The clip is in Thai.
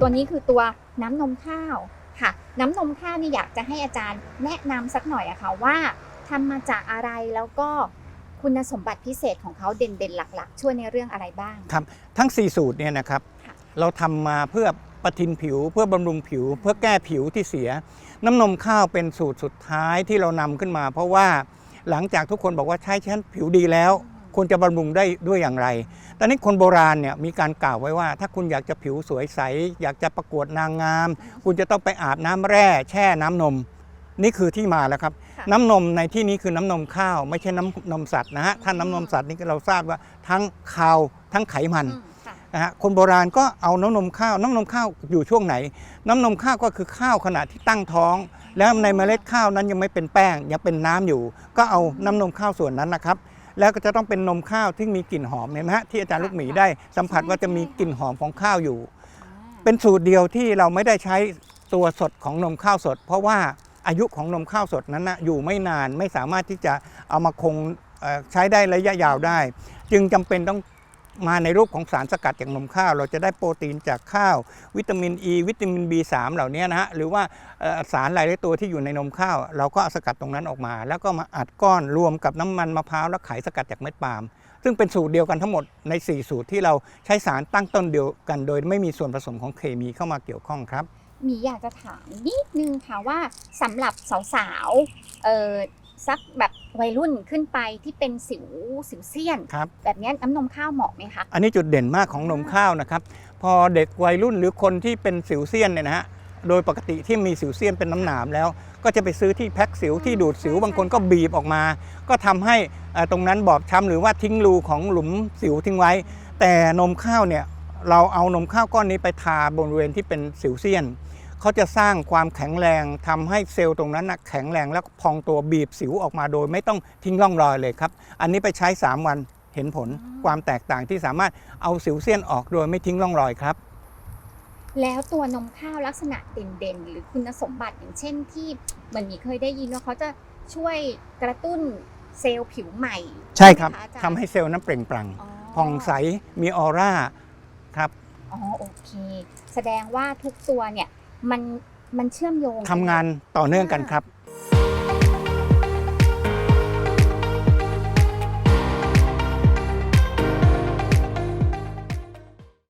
ตัวนี้คือตัวน้ำนมข้าวค่ะ น้ำนมข้าวนี่อยากจะให้อาจารย์แนะนำสักหน่อยอะค่ะว่าทำมาจากอะไรแล้วก็คุณสมบัติพิเศษของเขาเด่นๆ หลัก ๆ ช่วยในเรื่องอะไรบ้างครับทั้ง 4 สูตรเนี่ยนะครับค่ะเราทำมาเพื่อประทินผิวเพื่อบำรุงผิว เพื่อแก้ผิวที่เสีย น้ำนมข้าวเป็นสูตรสุดท้ายที่เรานำขึ้นมา เพราะว่าหลังจากทุกคนบอกว่าใช้ฉันผิวดีแล้ว ควรจะบำรุงได้ด้วยอย่างไร ตอนนี้คนโบราณเนี่ยมีการกล่าวไว้ว่า ถ้าคุณอยากจะผิวสวยใส อยากจะประกวดนางงาม คุณจะต้องไปอาบน้ำแร่แช่น้ำนม นี่คือที่มาแล้วครับค่ะน้ำนมในที่นี้คือน้ำนมข้าว ไม่ใช่น้ำนมสัตว์นะฮะถ้าน้ำนมสัตว์นี่เราทราบว่าทั้งคาวทั้งไขมันอืมค่ะนะฮะคนโบราณก็เอาน้ำนมข้าว น้ำนมข้าวอยู่ช่วงไหน น้ำนมข้าวก็คือข้าวขณะที่ตั้งท้อง แล้วในเมล็ดข้าวนั้นยังไม่เป็นแป้งยังเป็นน้ำอยู่ ก็เอาน้ำนมข้าวส่วนนั้นนะครับ แล้วก็จะต้องเป็นนมข้าวที่มีกลิ่นหอมเห็นไหมฮะที่อาจารย์ลูกหมีได้สัมผัสว่าจะมีกลิ่นหอมของข้าวอยู่ เป็นสูตรเดียวที่เราไม่ได้ใช้ตัวสดของนมข้าวสด เพราะว่าอายุของนมข้าวสดนั้นนะอยู่ไม่นานไม่สามารถที่จะเอามาคงเอ่อใช้ได้ระยะยาวได้ จึงจำเป็นต้อง มาในรูปของสารสกัดจากนมข้าว เราจะได้โปรตีนจากข้าว วิตามินอ e, ีวิตามิน B3 เหล่านี้นะฮะหรือว่าสารหลายๆตัวที่อยู่ในนมข้าว เราก็าสกัดตรงนั้นออกมา แล้วก็มาอัดก้อนรวมกับน้ำมันมะพร้าวแล้วขสกัดจากเม็ดปาล์มซึ่งเป็นสูตรเดียวกันทั้งหมดใน 4 สูตรที่เราใช้สารตั้งต้นเดียวกัน โดยไม่มีส่วนผสมของเคมีเข้ามาเกี่ยวข้องครับหมีอยากจะถามนิดนึงค่ะว่าสำหรับสาวๆเออสักแบบ วัยรุ่นขึ้นไปที่เป็นสิวสิวเซียน ครับแบบเนี้ยน้ำนมข้าวเหมาะไหมคะ อันนี้จุดเด่นมากของนมข้าวนะครับ พอเด็กวัยรุ่นหรือคนที่เป็นสิวเซียนเนี่ยนะฮะโดยปกติที่มีสิวเซียนเป็นน้ำหนามแล้ว ก็จะไปซื้อที่แพ็คสิวที่ดูดสิวบางคนก็บีบออกมา ก็ทำให้เอ่อตรงนั้นบอบช้ำหรือว่าทิ้งรูของหลุมสิวทิ้งไว้ แต่นมข้าวเนี่ยเราเอานมข้าวก้อนนี้ไปทาบริเวณที่เป็นสิวเซียน เขาจะสร้างความแข็งแรงทำให้เซลล์ตรงนั้นนะแข็งแรงแล้วพองตัวบีบสิวออกมาโดย ไม่ต้องทิ้งร่องรอยเลยครับ อันนี้ไปใช้ 3 วันเห็นผลอืมความแตกต่างที่สามารถเอาสิวเซียนออกโดยไม่ทิ้งร่องรอยครับ แล้วตัวนมข้าวลักษณะเด่นๆ หรือคุณสมบัติอย่างเช่นที่เหมือนหมีเคยได้ยินว่าเขาจะช่วยกระตุ้นเซลล์ผิวใหม่ ใช่ครับไหมะอาจาย์ทำให้เซลล์นั้นเปล่งปลั่งอ๋อผ่องใสมีออร่าครับอ๋อโอเค แสดงว่าทุกตัวเนี่ย มันมันเชื่อมโยง ทำงานต่อเนื่องกันครับ